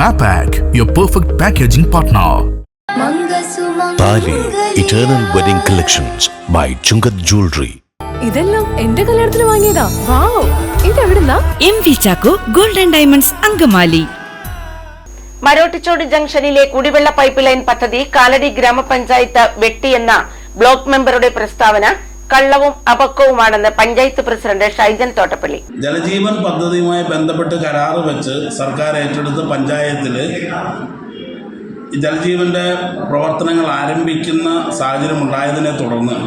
Mapac, your perfect packaging partner. Thali eternal wedding collections by Chungath jewellery ഇതെല്ലാം എന്റെ കല്യാണത്തിന് വാങ്ങിയതാ. Wow. ഇതെവിടുന്നാ? M V Chacko golden diamonds Angamaly. Marottichod ജംഗ്ഷനിലെ കുടിവെള്ള pipe line പദ്ധതി കാലടി ഗ്രാമപഞ്ചായത്ത് വെട്ടിയെന്ന ബ്ലോക്ക് മെമ്പറുടെ പ്രസ്താവന കള്ളവും അപക്വവുമാണെന്ന് പഞ്ചായത്ത് പ്രസിഡന്റ് ഷൈജൻ തോട്ടപ്പള്ളി. ജലജീവൻ പദ്ധതിയുമായി ബന്ധപ്പെട്ട് കരാറ് വെച്ച് സർക്കാർ ഏറ്റെടുത്ത് പഞ്ചായത്തിൽ ജലജീവന്റെ പ്രവർത്തനങ്ങൾ ആരംഭിക്കുന്ന സാഹചര്യം ഉണ്ടായതിനെ തുടർന്ന്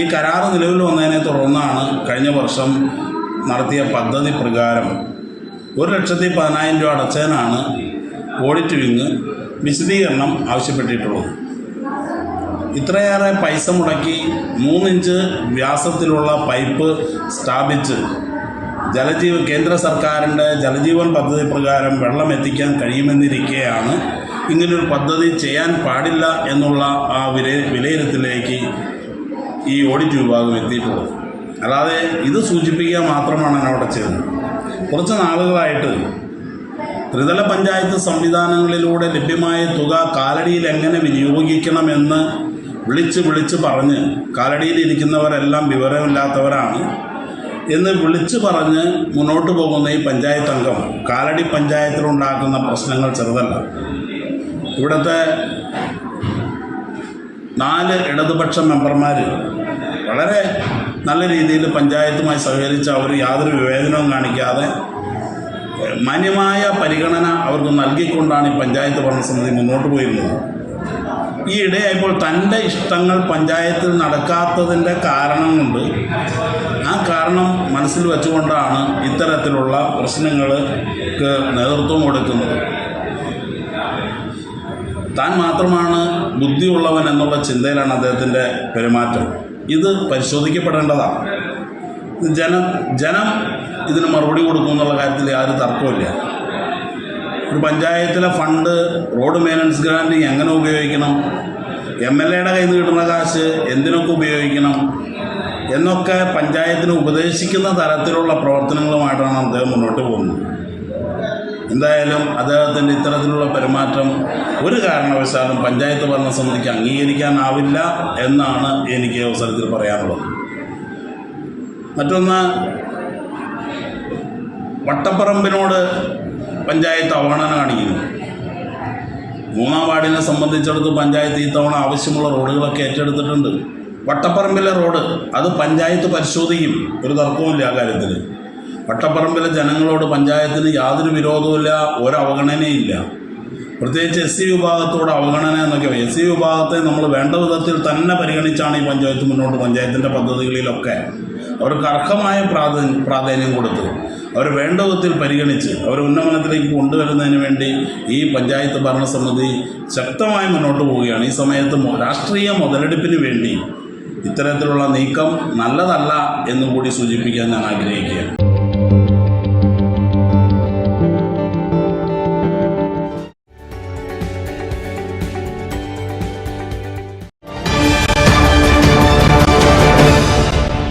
ഈ കരാർ നിലവിൽ വന്നതിനെ തുടർന്നാണ് കഴിഞ്ഞ വർഷം നടത്തിയ പദ്ധതി പ്രകാരം ഒരു ലക്ഷത്തി പതിനായിരം രൂപ അടച്ചതിനാണ് ഓഡിറ്റ് വിങ് വിശദീകരണം ആവശ്യപ്പെട്ടിട്ടുള്ളത്. ഇത്രയേറെ പൈസ മുടക്കി മൂന്നിഞ്ച് വ്യാസത്തിലുള്ള പൈപ്പ് സ്ഥാപിച്ച് ജലജീവ കേന്ദ്ര സർക്കാരിന്റെ ജലജീവൻ പദ്ധതി പ്രകാരം വെള്ളം എത്തിക്കാൻ കഴിയുമെന്നിരിക്കെയാണ് ഇങ്ങനൊരു പദ്ധതി ചെയ്യാൻ പാടില്ല എന്നുള്ള ആ വില വിലയിരുത്തലിലേക്ക് ഈ ഓഡിറ്റ് വിഭാഗം എത്തിയിട്ടുള്ളത്. അല്ലാതെ ഇത് സൂചിപ്പിക്കുക മാത്രമാണ് അവിടെ ചെയ്തത് കുറച്ച് നാളുകളായിട്ട് ത്രിതല പഞ്ചായത്ത് സംവിധാനങ്ങളിലൂടെ ലഭ്യമായ തുക കാലടിയിൽ എങ്ങനെ വിനിയോഗിക്കണമെന്ന് വിളിച്ച് വിളിച്ച് പറഞ്ഞ് കാലടിയിൽ ഇരിക്കുന്നവരെല്ലാം വിവരമില്ലാത്തവരാണ് എന്ന് വിളിച്ചു പറഞ്ഞ് മുന്നോട്ട് പോകുന്ന ഈ പഞ്ചായത്ത് അംഗം കാലടി പഞ്ചായത്തിലുണ്ടാക്കുന്ന പ്രശ്നങ്ങൾ ചെറുതല്ല. ഇവിടുത്തെ നാല് ഇടതുപക്ഷ മെമ്പർമാർ വളരെ നല്ല രീതിയിൽ പഞ്ചായത്തുമായി സഹകരിച്ച് അവർ യാതൊരു വിവേചനവും കാണിക്കാതെ മാന്യമായ പരിഗണന അവർക്ക് നൽകിക്കൊണ്ടാണ് ഈ പഞ്ചായത്ത് ഭരണസമിതി മുന്നോട്ട് പോയിരുന്നത്. ഈ ഇടയായപ്പോൾ തന്റെ ഇഷ്ടങ്ങൾ പഞ്ചായത്തിൽ നടക്കാത്തതിന്റെ കാരണം കൊണ്ട് ആ കാരണം മനസ്സിൽ വെച്ചുകൊണ്ടാണ് ഇത്തരത്തിലുള്ള പ്രശ്നങ്ങൾക്ക് നേതൃത്വം കൊടുക്കുന്നത്. താൻ മാത്രമാണ് ബുദ്ധിയുള്ളവൻ എന്നുള്ള ചിന്തയിലാണ് അദ്ദേഹത്തിന്റെ പെരുമാറ്റം. ഇത് പരിശോധിക്കപ്പെടേണ്ടതാണ് ജനം ജനം ഇതിന് മറുപടി കൊടുക്കും എന്നുള്ള കാര്യത്തിൽ യാതൊരു തർക്കമില്ല ഒരു പഞ്ചായത്തിലെ ഫണ്ട് റോഡ് മെയിന്റനൻസ് ഗ്രാൻഡ് എങ്ങനെ ഉപയോഗിക്കണം? എം എൽ എയുടെ കയ്യിൽ നിന്ന് കിട്ടുന്ന കാശ് എന്തിനൊക്കെ ഉപയോഗിക്കണം? എന്നൊക്കെ പഞ്ചായത്തിന് ഉപദേശിക്കുന്ന തരത്തിലുള്ള പ്രവർത്തനങ്ങളുമായിട്ടാണ് അദ്ദേഹം മുന്നോട്ട് പോകുന്നത്. എന്തായാലും അദ്ദേഹത്തിന്റെ ഇത്തരത്തിലുള്ള പെരുമാറ്റം ഒരു കാരണവശാലും പഞ്ചായത്ത് ഭരണസമിതിക്ക് അംഗീകരിക്കാനാവില്ല എന്നാണ് എനിക്ക് അവസരത്തിൽ പറയാനുള്ളത്. മറ്റൊന്ന് വട്ടപ്പറമ്പിനോട് പഞ്ചായത്ത് അവഗണന കാണിക്കുന്നു മൂന്നാം വാർഡിനെ സംബന്ധിച്ചിടത്ത് പഞ്ചായത്ത് ഈ തവണ ആവശ്യമുള്ള റോഡുകളൊക്കെ ഏറ്റെടുത്തിട്ടുണ്ട്. വട്ടപ്പറമ്പിലെ റോഡ് അത് പഞ്ചായത്ത് പരിശോധിക്കും. ഒരു തർക്കവുമില്ല ആ കാര്യത്തിൽ വട്ടപ്പറമ്പിലെ ജനങ്ങളോട് പഞ്ചായത്തിന് യാതൊരു വിരോധവുമില്ല ഒരവഗണനയില്ല. പ്രത്യേകിച്ച് എസ് സി വിഭാഗത്തോട് അവഗണന എന്നൊക്കെ എസ് സി വിഭാഗത്തെ നമ്മൾ വേണ്ട വിധത്തിൽ തന്നെ പരിഗണിച്ചാണ് ഈ പഞ്ചായത്ത് മുന്നോട്ട് പഞ്ചായത്തിന്റെ പദ്ധതികളിലൊക്കെ അവർക്ക് അർഹമായ പ്രാധാന്യം പ്രാധാന്യം കൊടുത്ത് അവർ വേണ്ട വിധത്തിൽ പരിഗണിച്ച് അവർ ഉന്നമനത്തിലേക്ക് കൊണ്ടുവരുന്നതിന് വേണ്ടി ഈ പഞ്ചായത്ത് ഭരണസമിതി ശക്തമായി മുന്നോട്ട് പോവുകയാണ്. ഈ സമയത്ത് രാഷ്ട്രീയ മുതലെടുപ്പിന് വേണ്ടി ഇത്തരത്തിലുള്ള നീക്കം നല്ലതല്ല എന്നും കൂടി സൂചിപ്പിക്കാൻ ഞാൻ ആഗ്രഹിക്കുകയാണ്.